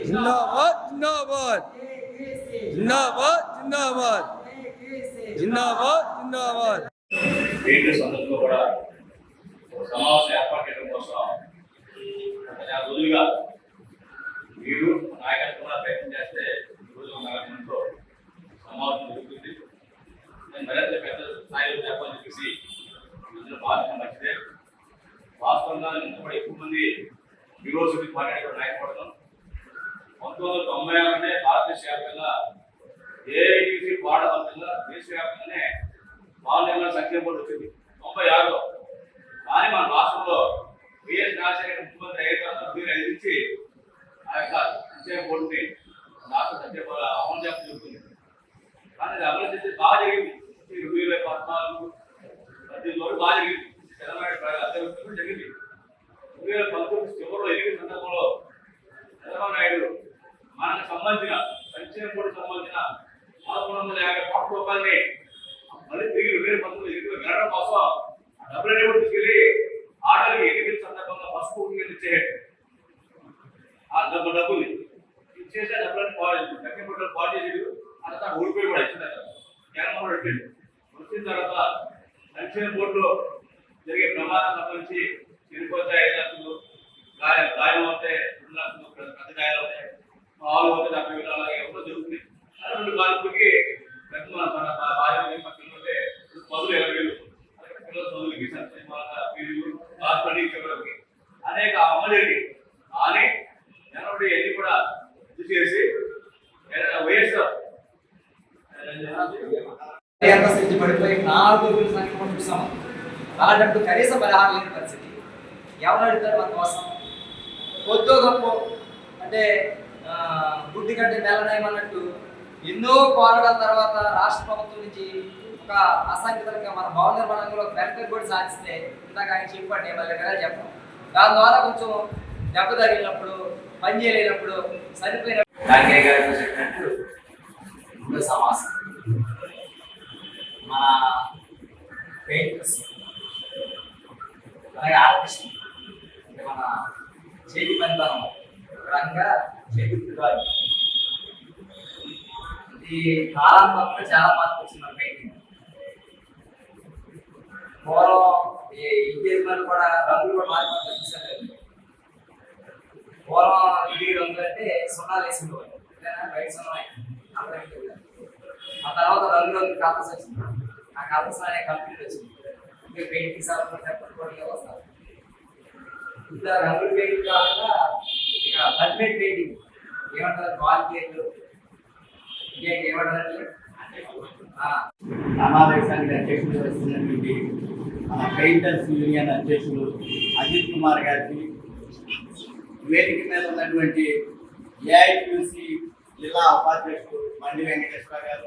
जिंदाबाद जिंदाबाद जिंदाबाद जिंदाबाद जिंदाबाद जिंदाबाद ఏంటి సందర్భంలో కూడా సమావేశం ఏర్పాటు చేయడం కోసం చాలా రోజులుగా మీరు నాయకత్వంలో ప్రయత్నం చేస్తే ఈరోజు నగరంలో సమావేశం జరుగుతుంది నేను మరింత పెద్ద స్థాయిలో చెప్పాలని చెప్పేసి అందరూ భావించడం మంచిదే వాస్తవంగా ఇంతపడి ఎక్కువ మంది ఈ రోజు మీకు మాట్లాడే నాయకపడతాం పంతొమ్మిది వందల తొంభై ఆరునే భారతదేశ వ్యాప్తంగా ఏఐటీసీ పాఠవంతంగా దేశవ్యాప్తంగానే పార్లమెంట్ సంఖ్య బోర్డు వచ్చింది. తొంభై ఆరులో. కానీ మన రాష్ట్రంలో బిఎస్ రాజశేఖర ముఖ్యమంత్రి అయిన తర్వాత రెండు వేల ఆ యొక్క సంక్షేమ బోర్డుని రాష్ట్ర సంక్షేమ అమలు చేస్తూ జరుగుతుంది కానీ అది అమలు చేసి బాగా జరిగింది. ఇరవై రెండు వేల పద్నాలుగు పద్దెనిమిది వరకు బాగా జరిగింది. తెలంగాణ ప్ర- జరిగింది. రెండు వేల పంతొమ్మిది చివరిలో ఎదిగిన సందర్భంలో చంద్రబాబు నాయుడు మనకు సంబంధించిన సంక్షేమ బోర్డు సంబంధించిన పదకొండు వందల యాభై కోట్ల రూపాయలని మళ్ళీ తిరిగి వేరే వేల పంతొమ్మిది ఎన్నికలు కోసం ఆ డబ్బులన్నీ కూడా తీసుకెళ్ళి ఆర్డర్కి ఎదిగిన సందర్భంగా పసుపు ఊరికి ఇచ్చేయండి ఆ డబ్బు డబ్బుని ఇచ్చేసి ఆ డబ్బులన్నీ పాడు చేసి దక్షిణ బొట్టలు పాడు చేసి ఆ తర్వాత కూడా ఇచ్చిన జగన్మోహన్ రెడ్డి వచ్చిన తర్వాత సంక్షేమ బోర్డులో జరిగే ప్రమాదం సంబంధించి చనిపోతే ఐదు లక్షలు గాయం గాయం అవుతే రెండు లక్షలు పెద్ద పెద్ద గాయాలు అవుతాయి మామూలు అవుతే డెబ్బై వేలు అలాగే ఎవరో జరుగుతుంది ఆ రెండు బాధితులకి పెద్ద మన మన భార్య మా పిల్లలకి మొదలు ఇరవై వేలు అలాగే పిల్లల చదువులకి సంక్షేమ ఫీజులు హాస్పిటల్ ఇచ్చేవాళ్ళకి అనేక అమలు జరిగి కానీ జనవరి అన్ని కూడా ఇది చేసి వైఎస్ఆర్ స్థితి పడిపోయి నాలుగు రోజుల సంఖ్య మనం అలాంటప్పుడు కనీస పరిహారం లేని పరిస్థితి. ఎవరు అడుగుతారు మన కోసం? కొద్దో గొప్ప అంటే ఆ, గుడ్డి కంటే మెల్లనయం ఎన్నో పోరాటాల తర్వాత రాష్ట్ర ప్రభుత్వం నుంచి ఒక అసంఖ్యాతంగా మన భవన నిర్మాణంలో వెనక కూడా సాధిస్తే ఇందాక ఆయన చెప్పండి మళ్ళీ ఎకరాలు చెప్పడం దాని ద్వారా కొంచెం దెబ్బ తగిలినప్పుడు పని చేయలేనప్పుడు సరిపోయినప్పుడు వెంకయ్య గారు చెప్పినట్టు సమాసం. మన పెయింటర్స్ అలాగే ఆర్టిస్ట్ మన చేతి పనితనం ఒక రకంగా చేతి వృత్తివారు ఇది కాలాంతంలో చాలా మార్పు వచ్చింది మన పెయింటింగ్. పూర్వం ఈ ఇంటీరియర్ కూడా రంగులు కూడా మారిపోతాయి చూసారు పూర్వం ఇంటికి రంగులు అంటే సున్నాలు వేసిండేవారు బయట సున్నా అందరికీ ఆ తర్వాత రంగు రంగు కలర్స్ వచ్చింది. ఆ కలర్స్ అనే కంపెనీ వచ్చింది. ఇంకా పెయింటింగ్ సార్ చెప్పకపోతే వస్తారు ఇంకా రంగులు పెయింట్ కాకుండా ఇక హెల్మెట్ పెయింటింగ్. ఏమంటారు? వాల్ పెయింట్లు ఇంకా ఏమంటారు సమావేశానికి అధ్యక్షులు వస్తున్నటువంటి పెయింటర్స్ యూనియన్ అధ్యక్షులు అజిత్ కుమార్ గారికి వేదిక మీద ఉన్నటువంటి ఏఐక్యూసి జిల్లా ఉపాధ్యక్షుడు మండి వెంకటేశ్వర గారు